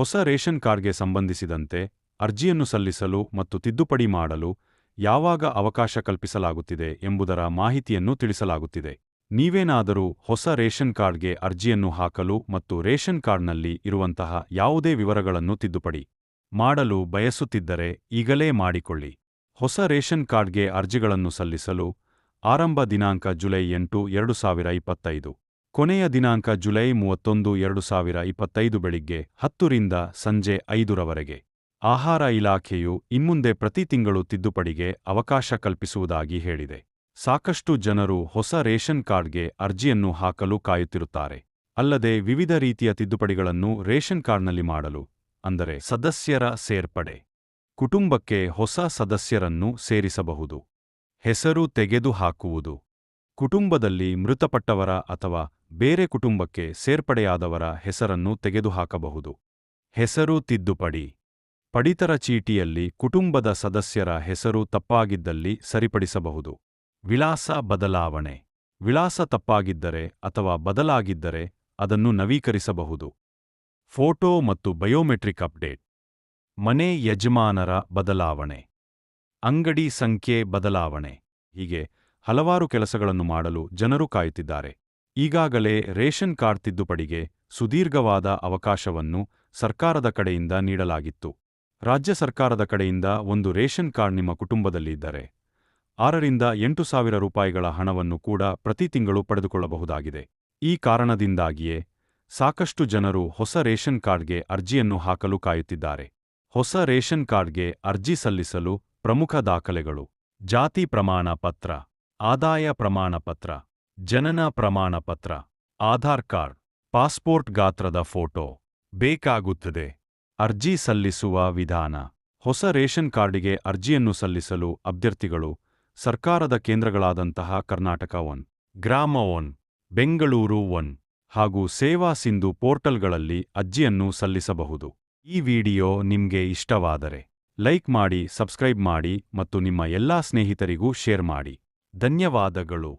ಹೊಸ ರೇಷನ್ ಕಾರ್ಡ್ಗೆ ಸಂಬಂಧಿಸಿದಂತೆ ಅರ್ಜಿಯನ್ನು ಸಲ್ಲಿಸಲು ಮತ್ತು ತಿದ್ದುಪಡಿ ಮಾಡಲು ಯಾವಾಗ ಅವಕಾಶ ಕಲ್ಪಿಸಲಾಗುತ್ತಿದೆ ಎಂಬುದರ ಮಾಹಿತಿಯನ್ನು ತಿಳಿಸಲಾಗುತ್ತಿದೆ. ನೀವೇನಾದರೂ ಹೊಸ ರೇಷನ್ ಕಾರ್ಡ್ಗೆ ಅರ್ಜಿಯನ್ನು ಹಾಕಲು ಮತ್ತು ರೇಷನ್ ಕಾರ್ಡ್ನಲ್ಲಿ ಇರುವಂತಹ ಯಾವುದೇ ವಿವರಗಳನ್ನು ತಿದ್ದುಪಡಿ ಮಾಡಲು ಬಯಸುತ್ತಿದ್ದರೆ ಈಗಲೇ ಮಾಡಿಕೊಳ್ಳಿ. ಹೊಸ ರೇಷನ್ ಕಾರ್ಡ್ಗೆ ಅರ್ಜಿಗಳನ್ನು ಸಲ್ಲಿಸಲು ಆರಂಭ ದಿನಾಂಕ ಜುಲೈ ಎಂಟು, ಎರಡು ಸಾವಿರ ಇಪ್ಪತ್ತೈದು. ಕೊನೆಯ ದಿನಾಂಕ ಜುಲೈ ಮೂವತ್ತೊಂದು, ಎರಡು ಸಾವಿರ ಇಪ್ಪತ್ತೈದು ಬೆಳಿಗ್ಗೆ ಹತ್ತರಿಂದ ಸಂಜೆ ಐದರವರೆಗೆ ಆಹಾರ ಇಲಾಖೆಯು ಇನ್ಮುಂದೆ ಪ್ರತಿ ತಿಂಗಳು ತಿದ್ದುಪಡಿಗೆ ಅವಕಾಶ ಕಲ್ಪಿಸುವುದಾಗಿ ಹೇಳಿದೆ. ಸಾಕಷ್ಟು ಜನರು ಹೊಸ ರೇಷನ್ ಕಾರ್ಡ್ಗೆ ಅರ್ಜಿಯನ್ನು ಹಾಕಲು ಕಾಯುತ್ತಿರುತ್ತಾರೆ. ಅಲ್ಲದೆ ವಿವಿಧ ರೀತಿಯ ತಿದ್ದುಪಡಿಗಳನ್ನು ರೇಷನ್ ಕಾರ್ಡ್ನಲ್ಲಿ ಮಾಡಲು, ಅಂದರೆ ಸದಸ್ಯರ ಸೇರ್ಪಡೆ. ಕುಟುಂಬಕ್ಕೆ ಹೊಸ ಸದಸ್ಯರನ್ನು ಸೇರಿಸಬಹುದು. ಹೆಸರು ತೆಗೆದುಹಾಕುವುದು. ಕುಟುಂಬದಲ್ಲಿ ಮೃತಪಟ್ಟವರ ಅಥವಾ ಬೇರೆ ಕುಟುಂಬಕ್ಕೆ ಸೇರ್ಪಡೆಯಾದವರ ಹೆಸರನ್ನು ತೆಗೆದುಹಾಕಬಹುದು. ಹೆಸರು ತಿದ್ದುಪಡಿ. ಪಡಿತರ ಚೀಟಿಯಲ್ಲಿ ಕುಟುಂಬದ ಸದಸ್ಯರ ಹೆಸರು ತಪ್ಪಾಗಿದ್ದಲ್ಲಿ ಸರಿಪಡಿಸಬಹುದು. ವಿಳಾಸ ಬದಲಾವಣೆ. ವಿಳಾಸ ತಪ್ಪಾಗಿದ್ದರೆ ಅಥವಾ ಬದಲಾಗಿದ್ದರೆ ಅದನ್ನು ನವೀಕರಿಸಬಹುದು. ಫೋಟೋ ಮತ್ತು ಬಯೋಮೆಟ್ರಿಕ್ ಅಪ್ಡೇಟ್. ಮನೆ ಯಜಮಾನರ ಬದಲಾವಣೆ. ಅಂಗಡಿ ಸಂಖ್ಯೆ ಬದಲಾವಣೆ. ಹೀಗೆ ಹಲವಾರು ಕೆಲಸಗಳನ್ನು ಮಾಡಲು ಜನರು ಕಾಯುತ್ತಿದ್ದಾರೆ. ಈಗಾಗಲೇ ರೇಷನ್ ಕಾರ್ಡ್ ತಿದ್ದುಪಡಿಗೆ ಸುದೀರ್ಘವಾದ ಅವಕಾಶವನ್ನು ಸರ್ಕಾರದ ಕಡೆಯಿಂದ ನೀಡಲಾಗಿತ್ತು. ರಾಜ್ಯ ಸರ್ಕಾರದ ಕಡೆಯಿಂದ ಒಂದು ರೇಷನ್ ಕಾರ್ಡ್ ನಿಮ್ಮ ಕುಟುಂಬದಲ್ಲಿದ್ದರೆ ಆರರಿಂದ ಎಂಟು ಸಾವಿರ ರೂಪಾಯಿಗಳ ಹಣವನ್ನು ಕೂಡ ಪ್ರತಿ ತಿಂಗಳು ಪಡೆದುಕೊಳ್ಳಬಹುದಾಗಿದೆ. ಈ ಕಾರಣದಿಂದಾಗಿಯೇ ಸಾಕಷ್ಟು ಜನರು ಹೊಸ ರೇಷನ್ ಕಾರ್ಡ್ಗೆ ಅರ್ಜಿಯನ್ನು ಹಾಕಲು ಕಾಯುತ್ತಿದ್ದಾರೆ. ಹೊಸ ರೇಷನ್ ಕಾರ್ಡ್ಗೆ ಅರ್ಜಿ ಸಲ್ಲಿಸಲು ಪ್ರಮುಖ ದಾಖಲೆಗಳು ಜಾತಿ ಪ್ರಮಾಣ ಪತ್ರ ಆದಾಯ ಪ್ರಮಾಣ ಪತ್ರ ಜನನ ಪ್ರಮಾಣ ಪತ್ರ ಆಧಾರ್ ಕಾರ್ಡ್, ಪಾಸ್ಪೋರ್ಟ್ ಗಾತ್ರದ ಫೋಟೋ ಬೇಕಾಗುತ್ತದೆ. ಅರ್ಜಿ ಸಲ್ಲಿಸುವ ವಿಧಾನ. ಹೊಸ ರೇಷನ್ ಕಾರ್ಡಿಗೆ ಅರ್ಜಿಯನ್ನು ಸಲ್ಲಿಸಲು ಅಭ್ಯರ್ಥಿಗಳು ಸರ್ಕಾರದ ಕೇಂದ್ರಗಳಾದಂತಹ Karnataka one, Grama one, Bengaluru one ಹಾಗೂ ಸೇವಾ ಸಿಂಧು ಪೋರ್ಟಲ್ಗಳಲ್ಲಿ ಅರ್ಜಿಯನ್ನು ಸಲ್ಲಿಸಬಹುದು. ಈ ವಿಡಿಯೋ ನಿಮ್ಗೆ ಇಷ್ಟವಾದರೆ ಲೈಕ್ ಮಾಡಿ, ಸಬ್ಸ್ಕ್ರೈಬ್ ಮಾಡಿ ಮತ್ತು ನಿಮ್ಮ ಎಲ್ಲಾ ಸ್ನೇಹಿತರಿಗೂ ಶೇರ್ ಮಾಡಿ. ಧನ್ಯವಾದಗಳು.